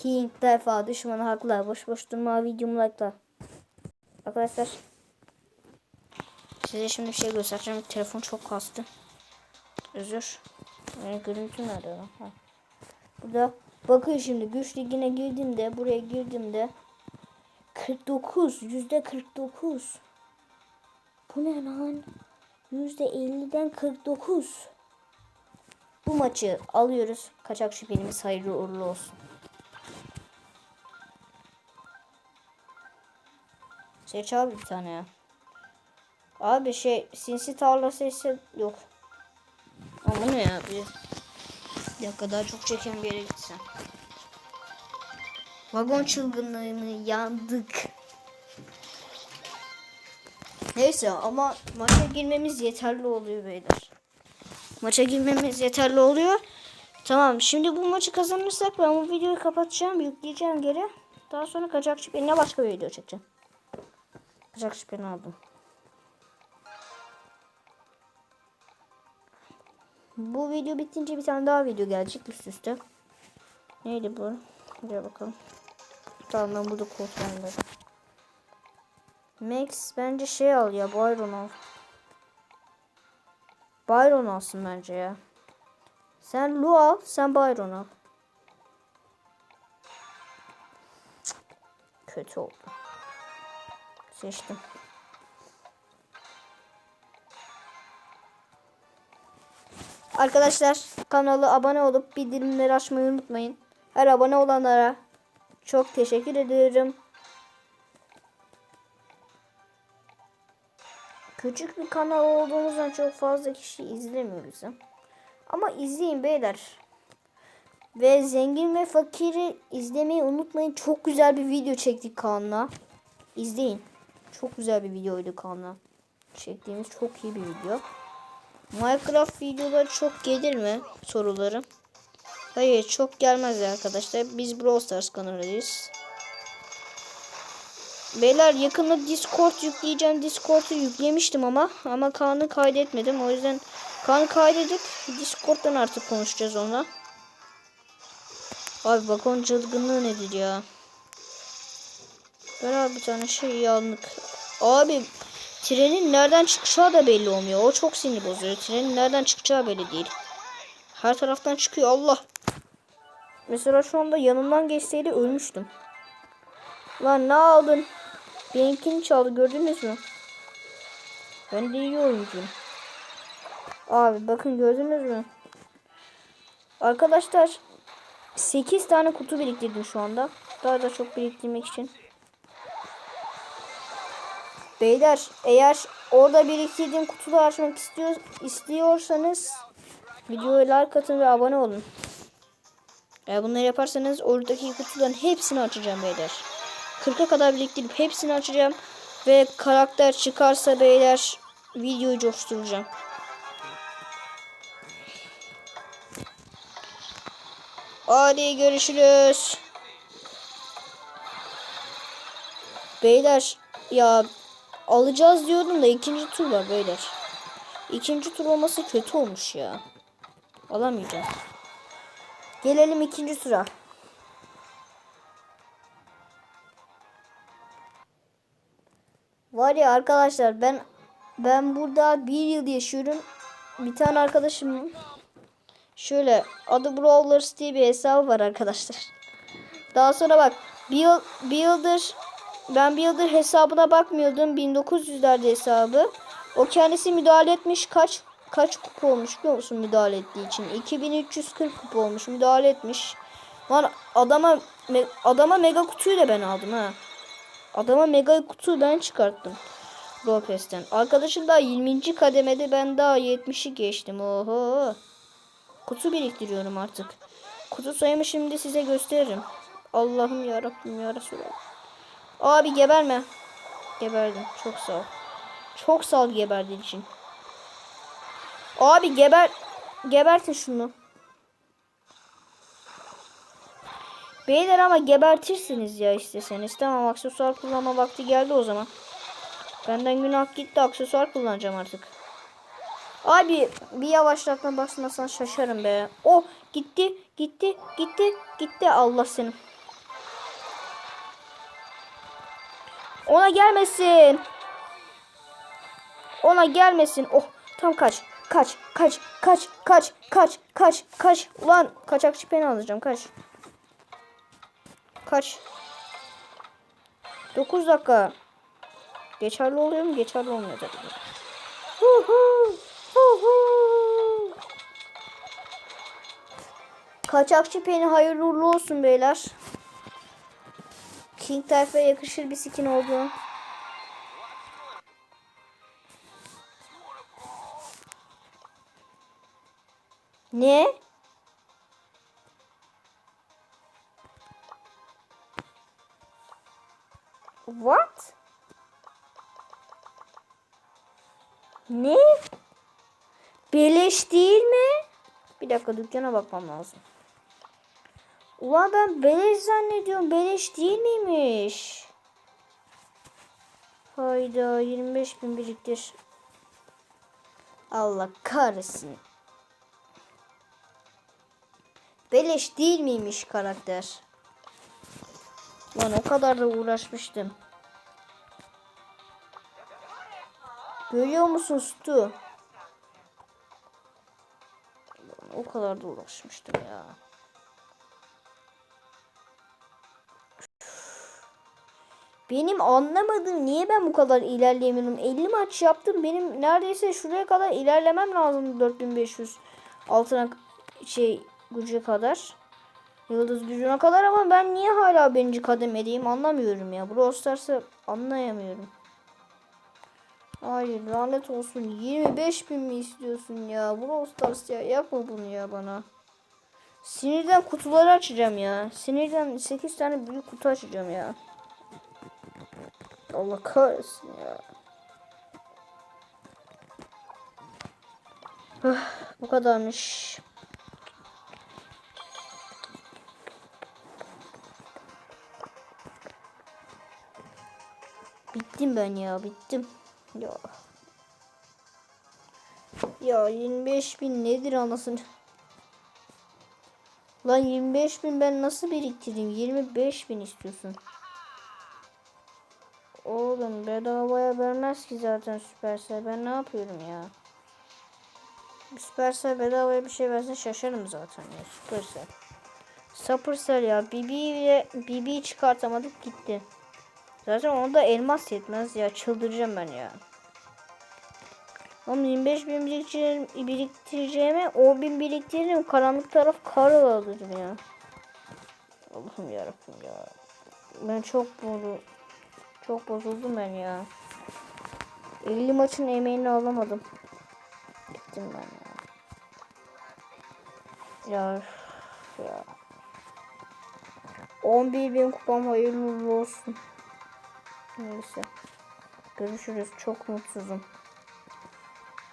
King defa düşmanı haklı. Boş boş durma videomu like'la. Arkadaşlar. Size şimdi bir şey göstereceğim. Telefon çok kastı. Özür. Yani görüntü nerede lan? Ha. Burada bakın şimdi güç ligine girdiğimde buraya girdiğimde 49 yüzde 49 bu ne lan yüzde 50'den 49 bu maçı alıyoruz kaçak şüphelimiz hayırlı uğurlu olsun seç abi bir tane ya abi şey sinsi tarla sesi yok ama ne ya bir dakika daha çok çeken bir yere gitsem. Vagon çılgınlığını yandık. Neyse ama maça girmemiz yeterli oluyor beyler. Maça girmemiz yeterli oluyor. Tamam şimdi bu maçı kazanırsak ben bu videoyu kapatacağım. Yükleyeceğim geri. Daha sonra kaçak şüpheline başka bir video çekeceğim. Kaçak şüpheni aldım. Bu video bitince bir tane daha video gelecek üst üste. Neydi bu? Buraya bakalım. Tamam ben burada kodlandım. Max bence şey al ya Byron al. Byron alsın bence ya. Sen Lu al, sen Byron al. Kötü oldu. Seçtim. Arkadaşlar kanala abone olup bildirimleri açmayı unutmayın. Her abone olanlara çok teşekkür ederim. Küçük bir kanal olduğumuzdan çok fazla kişi izlemiyor bizi. Ama izleyin beyler. Ve zengin ve fakiri izlemeyi unutmayın. Çok güzel bir video çektik Kaan'la. İzleyin. Çok güzel bir videoydu Kaan'la. Çektiğimiz çok iyi bir video. Minecraft videoları çok gelir mi soruları? Hayır çok gelmez arkadaşlar. Biz Brawl Stars kanalıyız. Beyler yakında Discord yükleyeceğim. Discord'u yüklemiştim ama ama Kaan'ı kaydetmedim. O yüzden Kaan'ı kaydedip Discord'dan artık konuşacağız onunla. Abi bak onun çılgınlığı nedir ya? Abi bir tane şey yanlık. Abi trenin nereden çıkacağı da belli olmuyor. O çok sinir bozuyor. Trenin nereden çıkacağı belli değil. Her taraftan çıkıyor Allah. Mesela şu anda yanımdan geçseydi ölmüştüm. Lan ne aldın? Benimkini çaldı gördünüz mü? Ben de iyi oyuncuyum. Abi bakın gördünüz mü? Arkadaşlar 8 tane kutu biriktirdim şu anda. Daha da çok biriktirmek için. Beyler eğer orada biriktirdiğim kutuları açmak istiyor, istiyorsanız videoya like atın ve abone olun. Eğer bunları yaparsanız oradaki kutuların hepsini açacağım beyler. 40'a kadar biriktirip hepsini açacağım. Ve karakter çıkarsa beyler videoyu coşturacağım. Hadi görüşürüz. Beyler ya alacağız diyordum da ikinci tur var beyler. İkinci tur olması kötü olmuş ya. Alamayacağım. Gelelim ikinci tura. Var ya arkadaşlar ben ben burada bir yıl yaşıyorum. Bir tane arkadaşım şöyle adı Brawlers diye bir hesabı var arkadaşlar. Daha sonra bak bir, yıl, bir yıldır ben bir yıldır hesabına bakmıyordum. 1900'lerde hesabı. O kendisi müdahale etmiş kaç kaç kupa olmuş biliyor musun müdahale ettiği için? 2340 kupa olmuş müdahale etmiş. Lan adama me, adama mega kutuyu da ben aldım ha. Adama mega kutuyu ben çıkarttım. Lopez'ten. Arkadaşım daha 20. kademede ben daha 70'i geçtim. Oho. Kutu biriktiriyorum artık. Kutu sayımı şimdi size gösteririm. Allah'ım ya Rabbim ya. Abi geberme. Geberdim. Çok sağ ol. Çok sağ ol geberdiğin için. Abi geber gebertin şunu. Beyler ama gebertirsiniz ya isteseniz. Tamam aksesuar kullanma vakti geldi o zaman. Benden günah gitti aksesuar kullanacağım artık. Abi bir yavaşlatma basmasan şaşarım be. Oh gitti gitti gitti gitti Allah senin. Ona gelmesin. Ona gelmesin. Oh tam kaç. Kaç kaç kaç kaç kaç kaç kaç. Ulan kaçakçı peni alacağım kaç. Kaç. 9 dakika. Geçerli oluyor mu? Geçerli olmuyor tabii. Hu, hu hu. Kaçakçı peni hayırlı uğurlu olsun beyler. King tayfaya yakışır bir skin oldu. Ne? What? Ne? Beleş değil mi? Bir dakika dükkana bakmam lazım. Ulan ben beleş zannediyorum. Beleş değil miymiş? Hayda 25 bin biriktir. Allah kahretsin. Beleş değil miymiş karakter? Lan o kadar da uğraşmıştım. Görüyor musun Stu? O kadar da uğraşmıştım ya. Benim anlamadığım niye ben bu kadar ilerleyemiyorum? 50 maç yaptım. Benim neredeyse şuraya kadar ilerlemem lazım 4500 altına şey gücü kadar. Yıldız gücüne kadar ama ben niye hala birinci kademedeyim anlamıyorum ya. Brawl Stars'ı anlayamıyorum. Hayır lanet olsun. 25 bin mi istiyorsun ya? Brawl Stars ya yapma bunu ya bana. Sinirden kutuları açacağım ya. Sinirden 8 tane büyük kutu açacağım ya. Allah kahretsin ya. Ah, bu kadarmış. Bittim ben ya bittim. Ya. Ya 25 bin nedir anasını? Lan 25 bin ben nasıl biriktireyim? 25 bin istiyorsun. Oğlum bedavaya vermez ki zaten Süpersel. Ben ne yapıyorum ya? Süpersel bedavaya bir şey verse şaşarım zaten ya Süpersel. Supercell ya. Bibi ile Bibi'yi çıkartamadık gitti. Zaten onda elmas yetmez ya. Çıldıracağım ben ya. Ama 25 bin biriktireceğim, biriktireceğime 10 bin biriktiririm. Karanlık taraf kar alırım ya. Allah'ım yarabbim ya. Ben çok bozu çok bozuldum ben ya. 50 maçın emeğini alamadım. Gittim ben ya. Ya. Ya. 11 bin kupam hayırlı olsun. Neyse. Görüşürüz. Çok mutsuzum.